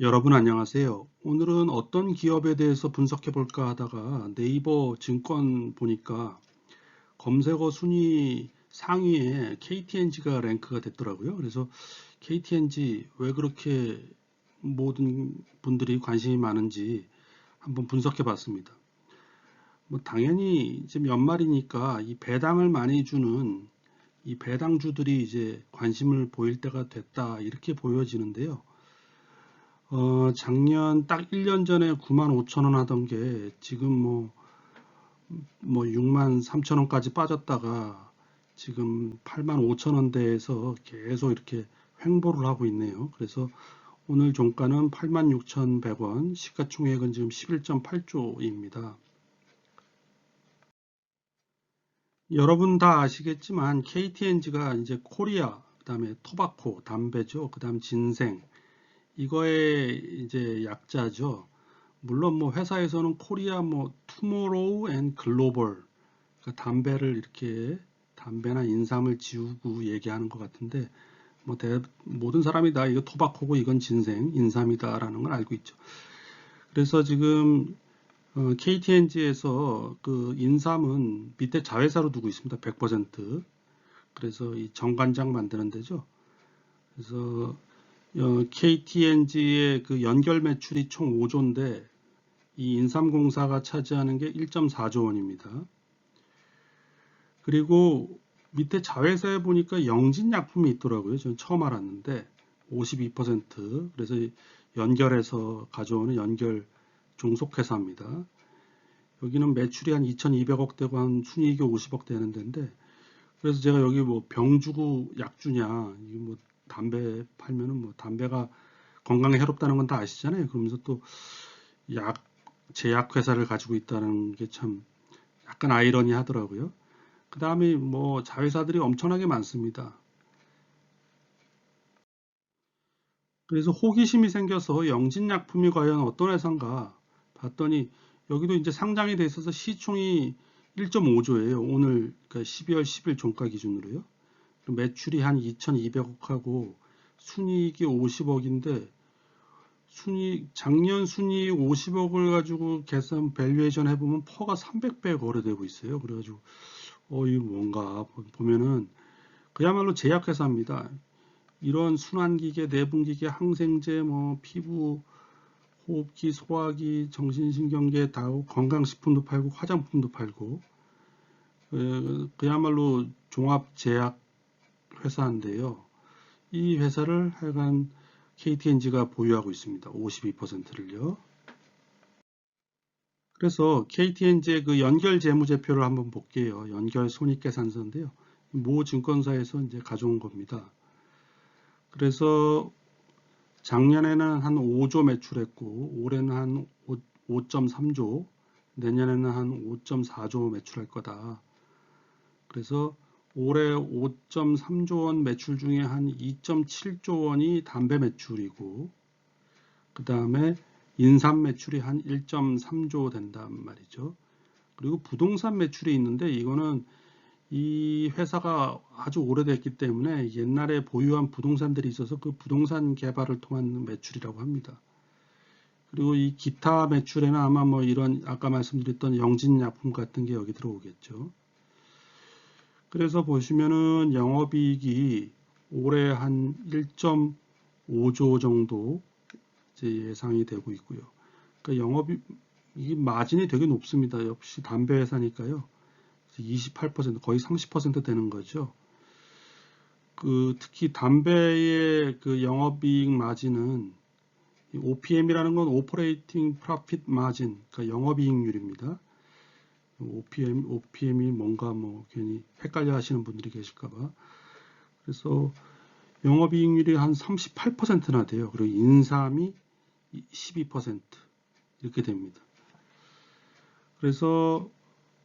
여러분 안녕하세요. 오늘은 어떤 기업에 대해서 분석해 볼까 하다가 네이버 증권 보니까 검색어 순위 상위에 KTNG가 랭크가 됐더라고요. 그래서 KTNG 왜 그렇게 모든 분들이 관심이 많은지 한번 분석해 봤습니다. 뭐 당연히 지금 연말이니까 이 배당을 많이 주는 이 배당주들이 이제 관심을 보일 때가 됐다 이렇게 보여지는데요. 어, 작년 딱 1년 전에 9만 5천 원 하던 게 지금 뭐, 뭐 6만 3천 원까지 빠졌다가 지금 8만 5천 원대에서 계속 이렇게 횡보를 하고 있네요. 그래서 오늘 종가는 8만 6,100원, 시가총액은 지금 11.8조입니다. 여러분 다 아시겠지만 KTNG가 이제 코리아, 그 다음에 토바코, 담배죠. 그 다음 진생, 이거의 이제 약자죠. 물론 뭐 회사에서는 코리아 뭐 투모로우 앤 글로벌 그러니까 담배를 이렇게 담배나 인삼을 지우고 얘기하는 것 같은데 뭐 대, 모든 사람이 다 이거 토바코고 이건 진생 인삼이다 라는 걸 알고 있죠. 그래서 지금 어, KTNG에서 그 인삼은 밑에 자회사로 두고 있습니다. 100% 그래서 이 정관장 만드는 데죠. 그래서 어, KTNG의 그 연결 매출이 총 5조인데 이 인삼공사가 차지하는 게 1.4조 원입니다. 그리고 밑에 자회사에 보니까 영진약품이 있더라고요. 저는 처음 알았는데 52% 그래서 연결해서 가져오는 연결 종속회사입니다. 여기는 매출이 한 2,200억 되고 한 순이익이 50억 되는 데인데 그래서 제가 여기 뭐 병주고 약주냐 이게 뭐 담배 팔면은 뭐 담배가 건강에 해롭다는 건 다 아시잖아요. 그러면서 또 약 제약 회사를 가지고 있다는 게 참 약간 아이러니 하더라고요. 그 다음에 뭐 자회사들이 엄청나게 많습니다. 그래서 호기심이 생겨서 영진약품이 과연 어떤 회사인가 봤더니 여기도 이제 상장이 돼 있어서 시총이 1.5조예요. 오늘 그러니까 12월 10일 종가 기준으로요. 매출이 한 2,200억하고 순이익이 50억인데 순이 작년 순이익 50억을 가지고 계산 밸류에이션 해보면 퍼가 300배 거래되고 있어요. 그래가지고 어 이거 뭔가 보면은 그야말로 제약회사입니다. 이런 순환기계, 내분기계, 항생제, 뭐 피부, 호흡기, 소화기, 정신신경계 다 건강식품도 팔고 화장품도 팔고 그야말로 종합제약 회사인데요. 이 회사를 하여간 KTNG가 보유하고 있습니다. 52%를요. 그래서 KTNG의 그 연결 재무제표를 한번 볼게요. 연결 손익계산서인데요. 모 증권사에서 이제 가져온 겁니다. 그래서 작년에는 한 5조 매출했고 올해는 한 5.3조 내년에는 한 5.4조 매출할 거다. 그래서 올해 5.3조 원 매출 중에 한 2.7조 원이 담배 매출이고 그 다음에 인삼 매출이 한 1.3조 된단 말이죠. 그리고 부동산 매출이 있는데 이거는 이 회사가 아주 오래됐기 때문에 옛날에 보유한 부동산들이 있어서 그 부동산 개발을 통한 매출이라고 합니다. 그리고 이 기타 매출에는 아마 뭐 이런 아까 말씀드렸던 영진약품 같은 게 여기 들어오겠죠. 그래서 보시면은 영업이익이 올해 한 1.5조 정도 예상이 되고 있고요. 그러니까 영업이 이 마진이 되게 높습니다. 역시 담배 회사니까요. 28% 거의 30% 되는 거죠. 그 특히 담배의 그 영업이익 마진은 OPM이라는 건 Operating Profit Margin, 그러니까 영업이익률입니다. OPM, OPM이 뭔가 뭐 괜히 헷갈려 하시는 분들이 계실까봐. 그래서 영업이익률이 한 38%나 돼요. 그리고 인삼이 12% 이렇게 됩니다. 그래서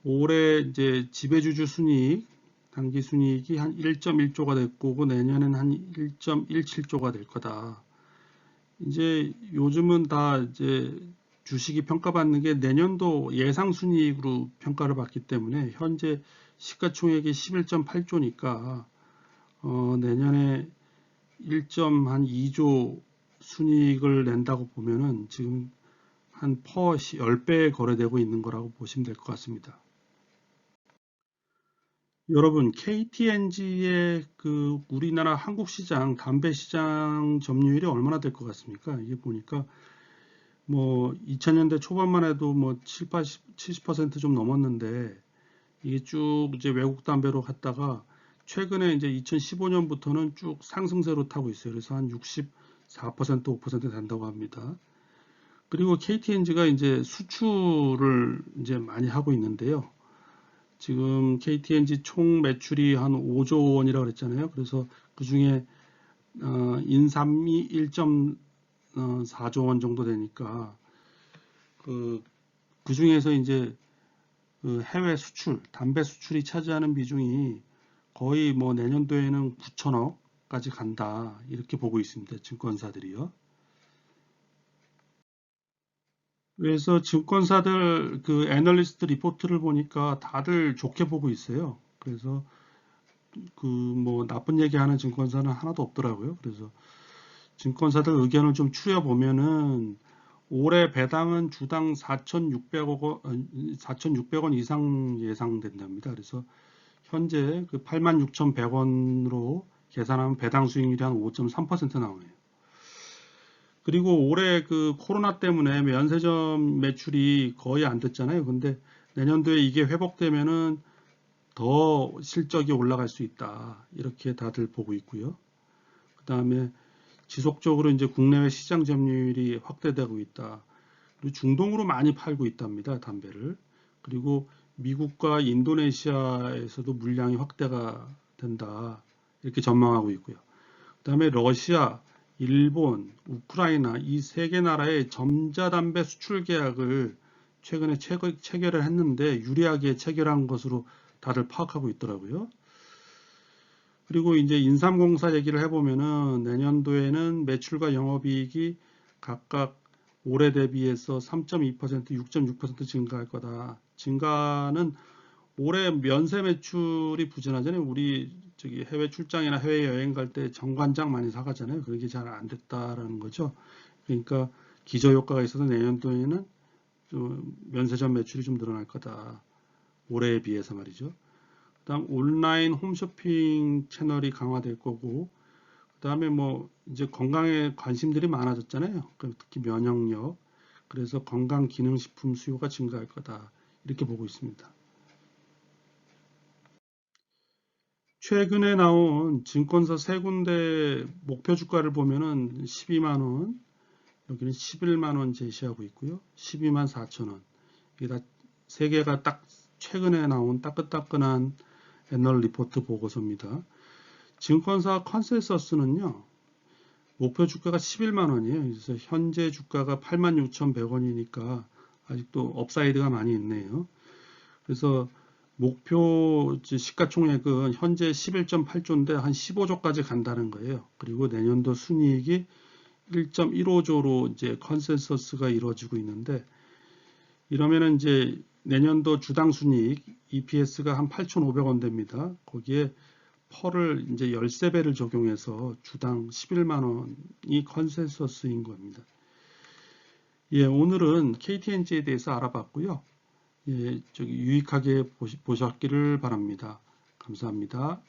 올해 이제 지배주주 순이익, 단기 순이익이 한 1.1조가 됐고 내년엔 한 1.17조가 될 거다. 이제 요즘은 다 이제 주식이 평가받는 게 내년도 예상 순이익으로 평가를 받기 때문에 현재 시가총액이 11.8조니까 어, 내년에 1.2조 순이익을 낸다고 보면은 지금 한 퍼 10배 거래되고 있는 거라고 보시면 될 것 같습니다. 여러분 KTNG의 그 우리나라 한국 시장 담배 시장 점유율이 얼마나 될 것 같습니까? 이게 보니까 뭐 2000년대 초반만 해도 뭐 7, 80, 70%좀 넘었는데 이게 쭉 이제 외국 담배로 갔다가 최근에 이제 2015년부터는 쭉 상승세로 타고 있어요. 그래서 한 64%, 5% 된다고 합니다. 그리고 KTNG가 이제 수출을 이제 많이 하고 있는데요. 지금 KTNG 총 매출이 한 5조 원이라고 그랬잖아요. 그래서 그 중에 어, 인삼이 1.4조 원 정도 되니까 그, 그 중에서 이제 그 해외 수출, 담배 수출이 차지하는 비중이 거의 뭐 내년도에는 9천억까지 간다 이렇게 보고 있습니다. 증권사들이요. 그래서 증권사들 그 애널리스트 리포트를 보니까 다들 좋게 보고 있어요. 그래서 그 뭐 나쁜 얘기하는 증권사는 하나도 없더라고요. 그래서 증권사들 의견을 좀 추려 보면은 올해 배당은 주당 4,600억 원, 4,600원 이상 예상된답니다. 그래서 현재 그 86,100원으로 계산하면 배당 수익률이 한 5.3% 나오네요. 그리고 올해 그 코로나 때문에 면세점 매출이 거의 안 됐잖아요. 근데 내년도에 이게 회복되면은 더 실적이 올라갈 수 있다. 이렇게 다들 보고 있고요. 그 다음에 지속적으로 이제 국내외 시장 점유율이 확대되고 있다. 그리고 중동으로 많이 팔고 있답니다. 담배를. 그리고 미국과 인도네시아에서도 물량이 확대가 된다. 이렇게 전망하고 있고요. 그 다음에 러시아, 일본, 우크라이나 이 세 개 나라의 점자담배 수출 계약을 최근에 체결을 했는데 유리하게 체결한 것으로 다들 파악하고 있더라고요. 그리고 이제 인삼공사 얘기를 해보면은 내년도에는 매출과 영업이익이 각각 올해 대비해서 3.2%, 6.6% 증가할 거다. 증가는 올해 면세 매출이 부진하잖아요. 우리 저기 해외 출장이나 해외 여행 갈 때 정관장 많이 사가잖아요. 그게 잘 안 됐다라는 거죠. 그러니까 기저 효과가 있어서 내년도에는 좀 면세점 매출이 좀 늘어날 거다. 올해에 비해서 말이죠. 그다음 온라인 홈쇼핑 채널이 강화될 거고 그다음에 뭐 이제 건강에 관심들이 많아졌잖아요. 그 특히 면역력. 그래서 건강 기능 식품 수요가 증가할 거다. 이렇게 보고 있습니다. 최근에 나온 증권사 세 군데 목표 주가를 보면은 12만 원, 여기는 11만 원 제시하고 있고요. 12만 4천 원. 이게 다 세 개가 딱 최근에 나온 따끈따끈한 애널 리포트 보고서입니다. 증권사 컨센서스는요. 목표 주가가 11만 원이에요. 그래서 현재 주가가 86,100원이니까 아직도 업사이드가 많이 있네요. 그래서 목표 시가총액은 현재 11.8조인데 한 15조까지 간다는 거예요. 그리고 내년도 순이익이 1.15조로 이제 컨센서스가 이루어지고 있는데 이러면은 이제 내년도 주당 순이익 EPS가 한 8,500원 됩니다. 거기에 펄을 이제 13배를 적용해서 주당 11만 원이 컨센서스인 겁니다. 예, 오늘은 KTNG에 대해서 알아봤고요. 예, 저기 유익하게 보시, 보셨기를 바랍니다. 감사합니다.